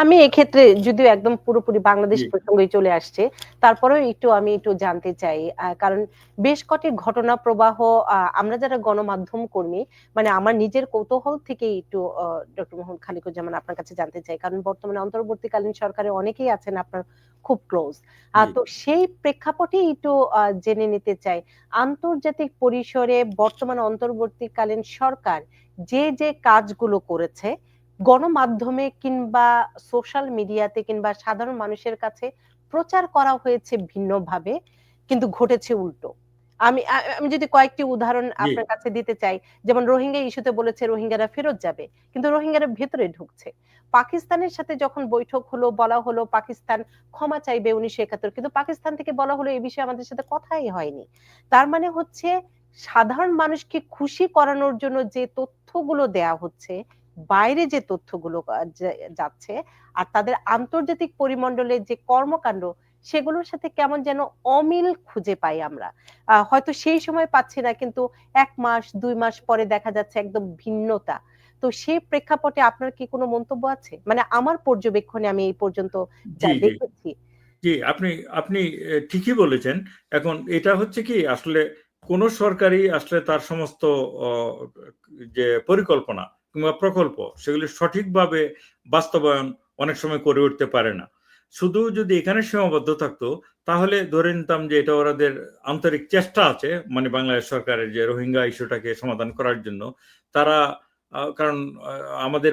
আমি এক্ষেত্রে যদিও একদম পুরোপুরি বাংলাদেশ জি। প্রসঙ্গই চলে আসছে। তারপরেও একটু আমি একটু জানতে চাই। কারণ বেশ কটি ঘটনা প্রবাহ আমরা যারা গণমাধ্যম কর্মী মানে আমার নিজের কৌতূহল থেকে একটু ডক্টর মোহাম্মদ খালিকুজ্জামান আপনার কাছে জানতে চাই। কারণ বর্তমানে অন্তর্বর্তীকালীন সরকারে অনেকেই আছেন আপনার খুব ক্লোজ। তো সেই প্রেক্ষাপটেই একটু জেনে নিতে চাই। আন্তর্জাতিক পরিসরে বর্তমান অন্তর্বর্তীকালীন সরকার যে, যে কাজগুলো করেছে গণমাধ্যমে কিংবা সোশ্যাল মিডিয়াতে কিংবা সাধারণ মানুষের কাছে প্রচার করা হয়েছে ভিন্নভাবে কিন্তু ঘটেছে উল্টো। আমি আমি যদি কয়েকটি উদাহরণ আপনার কাছে দিতে চাই। যেমন রোহিঙ্গা ইস্যুতে বলেছে রোহিঙ্গারা ফেরত যাবে। কিন্তু রোহিঙ্গারা ভেতরে ঢুকছে। পাকিস্তানের সাথে যখন বৈঠক হলো বলা হলো পাকিস্তান ক্ষমা চাইবে ১৯৭১ কিন্তু পাকিস্তান থেকে বলা হলো এই বিষয়ে আমাদের সাথে কথাই হয়নি। তার মানে হচ্ছে সাধারণ মানুষকে খুশি করানোর জন্য যে তথ্যগুলো দেয়া হচ্ছে, বাইরে যে তথ্যগুলো যাচ্ছে আর তাদের আন্তর্জাতিক পরিমণ্ডলে যে কর্মকাণ্ড সেগুলোর সাথে কেমন যেন অমিল খুঁজে পাই আমরা। হয়তো সেই সময় পাচ্ছি না কিন্তু এক মাস দুই মাস পরে দেখা যাচ্ছে একদম ভিন্নতা। তো সেই প্রেক্ষাপটে আপনার কি কোনো মন্তব্য আছে? মানে আমার পর্যবেক্ষণে আমি এই পর্যন্ত যা। দেখেছি। জি, আপনি আপনি ঠিকই বলেছেন। এখন এটা হচ্ছে কি আসলে কোন সরকারই আসলে তার সমস্ত যে পরিকল্পনা কিংবা প্রকল্প, সেগুলি সঠিকভাবে বাস্তবায়ন অনেক সময় করে উঠতে পারে না। শুধু যদি এখানে সীমাবদ্ধ থাকতো, তাহলে ধরে নিতাম যে এটা ওনাদের আন্তরিক চেষ্টা আছে মানে বাংলাদেশ সরকারের যে রোহিঙ্গা ইস্যুটাকে সমাধান করার জন্য। তারা কারণ আমাদের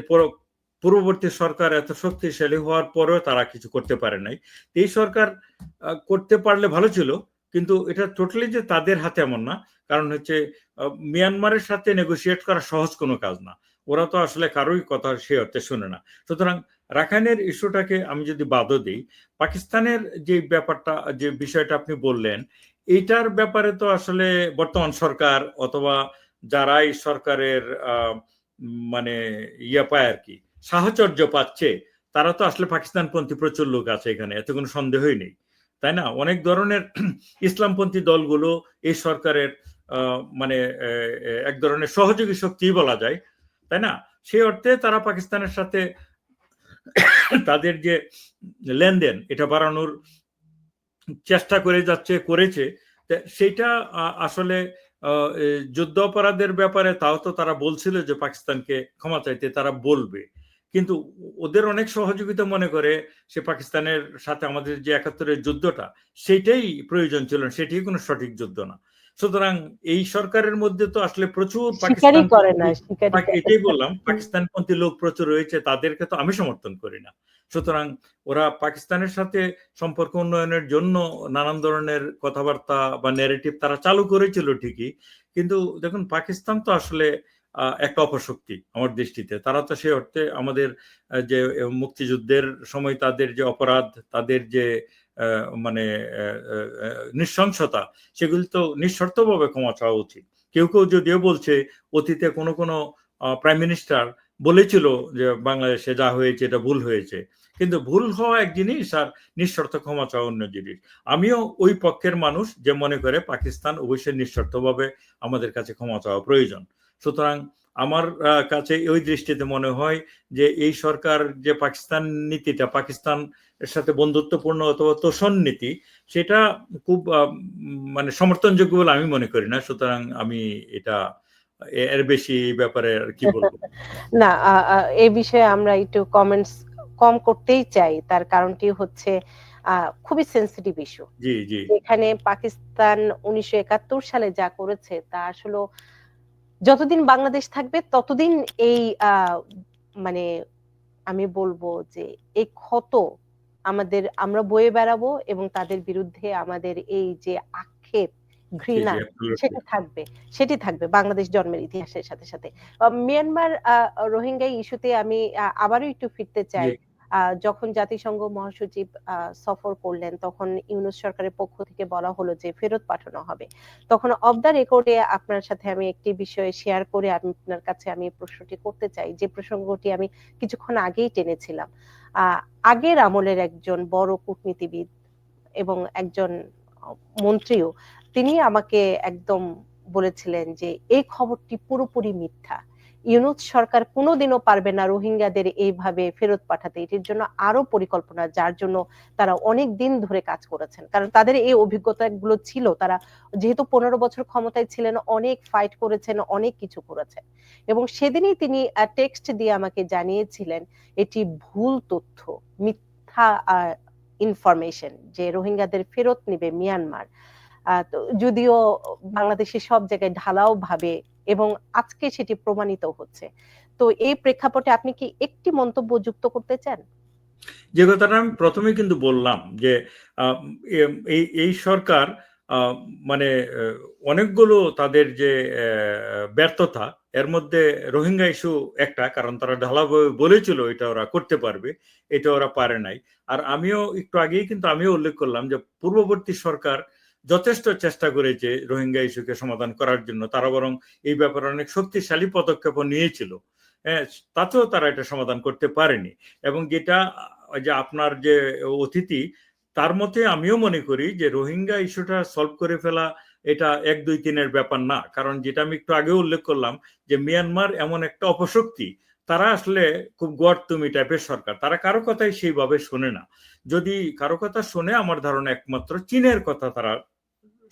পূর্ববর্তী সরকার এত শক্তিশালী হওয়ার পরেও তারা কিছু করতে পারে নাই। এই সরকার করতে পারলে ভালো ছিল। কিন্তু এটা টোটালি যে তাদের হাতে এমন না। কারণ হচ্ছে মিয়ানমারের সাথে নেগোশিয়েট করা সহজ কোনো কাজ না। ওরা তো আসলে কারোই কথা সে অর্থে শোনে না। সুতরাং রাখাইনের ইস্যুটাকে আমি যদি বাদও দিই পাকিস্তানের যে ব্যাপারটা যে বিষয়টা আপনি বললেন, এইটার ব্যাপারে তো আসলে বর্তমান সরকার অথবা যারাই সরকারের মানে ইয়া পায় আর কি সাহচর্য পাচ্ছে তারা তো আসলে পাকিস্তানপন্থী প্রচুর লোক আছে এখানে। এতে কোনো সন্দেহই নেই। তাই না? অনেক ধরনের ইসলামপন্থী দলগুলো এই সরকারের মানে এক ধরনের সহযোগী শক্তিই বলা যায়। তাই না? সেই অর্থে তারা পাকিস্তানের সাথে তাদের যে লেনদেন এটা বাড়ানোর চেষ্টা করে যাচ্ছে, করেছে। তে সেইটা আসলে যুদ্ধ অপরাধের ব্যাপারে তাও তো তারা বলছিল যে পাকিস্তানকে ক্ষমা চাইতে তারা বলবে। কিন্তু ওদের অনেক সহযোগিতা মনে করে সে পাকিস্তানের সাথে আমাদের যে একাত্তরের যুদ্ধটা সেইটাই প্রয়োজন ছিল না। সেটিই কোন সঠিক যুদ্ধ না। সুতরাং এই সরকারের মধ্যে তো আসলে প্রচুর এটাই বললাম পাকিস্তানপন্থী লোক প্রচুর রয়েছে তাদেরকে তো আমি সমর্থন করি না। সুতরাং ওরা পাকিস্তানের সাথে সম্পর্ক উন্নয়নের জন্য নানান ধরনের কথাবার্তা বা ন্যারেটিভ তারা চালু করেছিল ঠিকই। কিন্তু দেখুন পাকিস্তান তো আসলে একটা অপশক্তি আমার দৃষ্টিতে। তারা তো সেই অর্থে আমাদের যে মুক্তিযুদ্ধের সময় তাদের যে অপরাধ, তাদের যে মানে নৃশংসতা সেগুলি তো নিঃশর্তভাবে ক্ষমা চাওয়া উচিত। কেউ, কেউ যদিও বলছে অতীতে কোনো কোন প্রাইম মিনিস্টার বলেছিল যে বাংলাদেশে যা হয়েছে এটা ভুল হয়েছে। কিন্তু ভুল হওয়া এক জিনিস আর নিঃশর্ত ক্ষমা চাওয়া অন্য জিনিস। আমিও ওই পক্ষের মানুষ যে মনে করে পাকিস্তান অবশ্যই নিঃশর্তভাবে আমাদের কাছে ক্ষমা চাওয়া প্রয়োজন। সুতরাং আমার কাছে ওই দৃষ্টিতে মনে হয় যে এই সরকার যে পাকিস্তান নীতিটা পাকিস্তান এর সাথে বন্ধুত্বপূর্ণ অথবা তোষণ নীতি সেটা খুব মানে সমর্থনযোগ্য বলে আমি মনে করি না। সুতরাং আমি এটা এর বেশি ব্যাপারে আর কি বলব না এই বিষয়ে আমরা একটু কমেন্টস কম করতেই চাই। তার কারণটি হচ্ছে খুবই সেন্সিটিভ ইস্যু। জি, জি। এখানে পাকিস্তান ১৯৭১ সালে যা করেছে তা আসলেও যতদিন বাংলাদেশ থাকবে ততদিন এই মানে আমি বলব যে এই ক্ষত আমাদের আমরা বয়ে বেড়াবো এবং তাদের বিরুদ্ধে আমাদের এই যে আক্ষেপ, ঘৃণা। সেটি থাকবে। সেটি থাকবে বাংলাদেশ জন্মের ইতিহাসের সাথে, সাথে। মিয়ানমার রোহিঙ্গা ইস্যুতে আমি আবারও একটু ফিরতে চাই। যখন জাতিসংঘ মহাসচিব সফর করলেন, তখন ইউনুস সরকারের পক্ষ থেকে বলা হলো যে ফেরত পাঠানো হবে। তখন অফ দ্যা রেকর্ডে আপনার সাথে আমি একটি বিষয় শেয়ার করে আমি আপনার কাছে আমি প্রশ্নটি করতে চাই। যে প্রসঙ্গটি আমি কিছুক্ষণ আগেই টেনেছিলাম। আগের আমলের একজন বড় কূটনীতিবিদ এবং একজন মন্ত্রীও, তিনি আমাকে একদম বলেছিলেন যে, এই খবরটি পুরোপুরি মিথ্যা। ইউনুস সরকার কোনোদিনও পারবে না রোহিঙ্গাদের এইভাবে ফেরত পাঠাতে। এটির জন্য আরও পরিকল্পনা, যার জন্য তারা অনেক দিন ধরে কাজ করেছেন। কারণ তাদের এই অভিজ্ঞতাগুলো ছিল, তারা যেহেতু পনেরো বছর ক্ষমতায় ছিলেন, অনেক ফাইট করেছেন, অনেক কিছু করেছেন। এবং সেদিনই তিনি টেক্সট দিয়ে আমাকে জানিয়েছিলেন, এটি ভুল তথ্য, মিথ্যা ইনফরমেশন যে রোহিঙ্গাদের ফেরত নেবে মিয়ানমার। যদিও বাংলাদেশে সব জায়গায় ঢালাও ভাবে এবং আজকে সেটি প্রমাণিত হচ্ছে। তো এই প্রেক্ষাপটে আপনি কি একটি মন্তব্য যুক্ত করতে চান? যে কথাটা আমি প্রথমে কিন্তু বললাম যে এই এই সরকার মানে অনেকগুলো তাদের যে ব্যর্থতা, এর মধ্যে রোহিঙ্গা ইস্যু একটা, কারণ তারা ঢালাভাবে বলেছিল এটা ওরা করতে পারবে, এটা ওরা পারে নাই। আর আমিও একটু আগেই কিন্তু আমিও উল্লেখ করলাম যে, পূর্ববর্তী সরকার যথেষ্ট চেষ্টা করেছে রোহিঙ্গা ইস্যুকে সমাধান করার জন্য তারা বরং এই ব্যাপারে অনেক শক্তিশালী পদক্ষেপও নিয়েছিল। হ্যাঁ তাতেও তারা এটা সমাধান করতে পারেনি এবং যেটা যে আপনার যে অতিথি, তার মতে আমিও মনে করি যে রোহিঙ্গা ইস্যুটা সলভ করে ফেলা এটা এক দুই তিনের ব্যাপার না। কারণ যেটা আমি একটু আগে উল্লেখ করলাম যে মিয়ানমার এমন একটা অপশক্তি, তারা আসলে খুব গড়তুমি টাইপের সরকার। তারা কারও কথাই সেইভাবে শোনে না। যদি কারও কথা শোনে, আমার ধারণা একমাত্র চীনের কথা তারা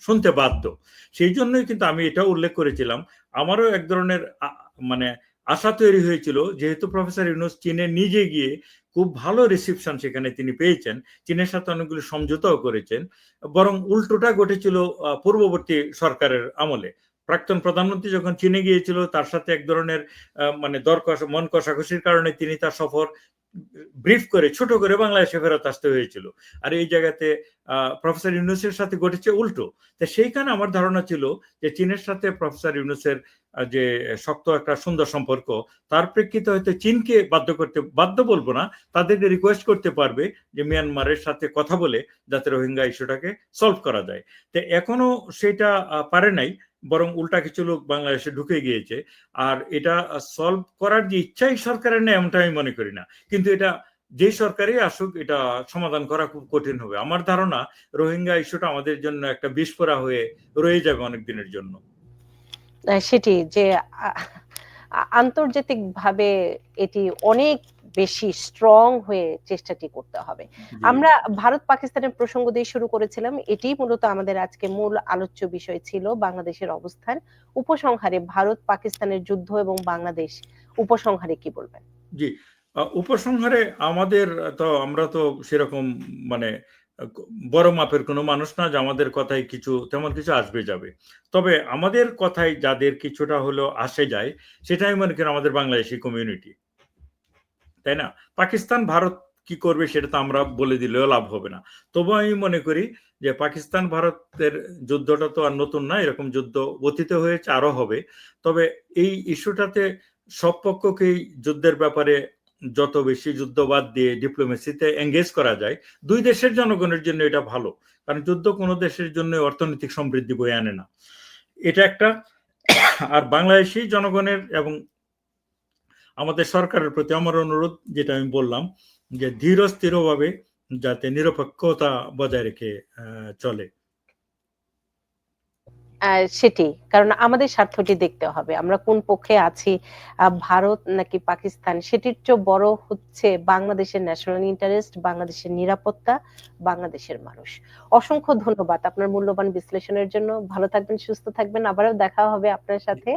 শুনতে বাধ্য। সেই জন্যই কিন্তু আমি এটা উল্লেখ করেছিলাম। আমারও এক ধরনের মানে আশা তৈরি হয়েছিল, যেহেতু প্রফেসর ইউনুস চীনে নিজে গিয়ে খুব ভালো রিসিপশন সেখানে তিনি পেয়েছেন। চীনের সাথে অনেকগুলো সমঝোতাও করেছেন। বরং উল্টোটা ঘটেছিল পূর্ববর্তী সরকারের আমলে। প্রাক্তন প্রধানমন্ত্রী যখন চীনে গিয়েছিল, তার সাথে এক ধরনের মানে দর মন কষাকষির কারণে তিনি তার সফর ব্রিফ করে, ছোট করে বাংলাদেশে ফেরত আসতে হয়েছিল। আর এই জায়গাতে প্রফেসর ইউনুসের সাথে ঘটেছে উল্টো। তা সেইখানে আমার ধারণা ছিল যে চীনের সাথে প্রফেসর ইউনুসের যে শক্ত একটা সুন্দর সম্পর্ক, তার প্রেক্ষিতে হয়তো চীনকে বাধ্য করতে, বাধ্য বলব না, তাদেরকে রিকোয়েস্ট করতে পারবে যে মিয়ানমারের সাথে কথা বলে যাতে রোহিঙ্গা ইস্যুটাকে সলভ করা যায়। তো এখনও সেটা পারে নাই। বরং উল্টা কিছু লোক বাংলাদেশে ঢুকে গিয়েছে। আর এটা সলভ করার যে ইচ্ছাই সরকারের নেই, এমনটা আমি মনে করি না। কিন্তু এটা যে সরকারই আসুক, এটা সমাধান করা খুব কঠিন হবে। আমার ধারণা, রোহিঙ্গা ইস্যুটা আমাদের জন্য একটা বিস্ফোরা হয়ে রয়ে যাবে অনেক দিনের জন্য সেটি যে আন্তর্জাতিক ভাবে এটি অনেক বেশি স্ট্রং হয়ে চেষ্টাটি করতে হবে। আমরা ভারত পাকিস্তানের প্রসঙ্গ দিয়ে শুরু করেছিলাম। এটি মূলত আমাদের আজকে মূল আলোচ্য বিষয় ছিল বাংলাদেশের অবস্থান। উপসংহারে ভারত পাকিস্তানের যুদ্ধ এবং বাংলাদেশ উপসংহারে কি বলবেন? জি উপসংহারে আমাদের তো আমরা তো সেরকম মানে বড় মাপের কোনো মানুষ না যে আমাদের কথায় কিছু তেমন কিছু আসবে যাবে। তবে আমাদের কথায় যাদের কিছুটা হলো আসে যায় সেটাই মনে করি আমাদের বাংলাদেশি কমিউনিটি তাই না? পাকিস্তান ভারত কি করবে সেটা তো আমরা বলে দিলেও লাভ হবে না। তবু আমি মনে করি যে পাকিস্তান ভারতের যুদ্ধটা তো আর নতুন না, এরকম যুদ্ধ অতীতে হয়েছে আরও হবে। তবে এই ইস্যুটাতে সব পক্ষকেই যুদ্ধের ব্যাপারে যত বেশি যুদ্ধবাদ দিয়ে ডিপ্লোমেসিতে এঙ্গেজ করা যায়, দুই দেশের জনগণের জন্য এটা ভালো। কারণ যুদ্ধ কোনো দেশের জন্য অর্থনৈতিক সমৃদ্ধি বয়ে আনে না। এটা একটা। আর বাংলাদেশি জনগণের এবং আমাদের সরকারের প্রতি আমার অনুরোধ, যেটা আমি বললাম, যে ধীর স্থিরভাবে যাতে নিরপেক্ষতা বজায় রেখে চলে। সেটি। কারণ আমাদের স্বার্থটি দেখতে হবে। আমরা কোন পক্ষে আছি ভারত নাকি পাকিস্তান সেটির চেয়ে বড় হচ্ছে বাংলাদেশের ন্যাশনাল ইন্টারেস্ট বাংলাদেশের নিরাপত্তা বাংলাদেশের মানুষ। অসংখ্য ধন্যবাদ আপনার মূল্যবান বিশ্লেষণের জন্য। ভালো থাকবেন সুস্থ থাকবেন। আবারও দেখা হবে আপনার সাথে।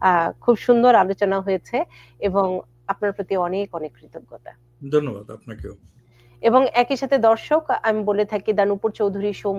আহ খুব সুন্দর আলোচনা হয়েছে এবং আপনার প্রতি অনেক অনেক কৃতজ্ঞতা। ধন্যবাদ আপনাকেও। এবং একই সাথে দর্শক আমি বলে থাকি দানুপুর চৌধুরী শো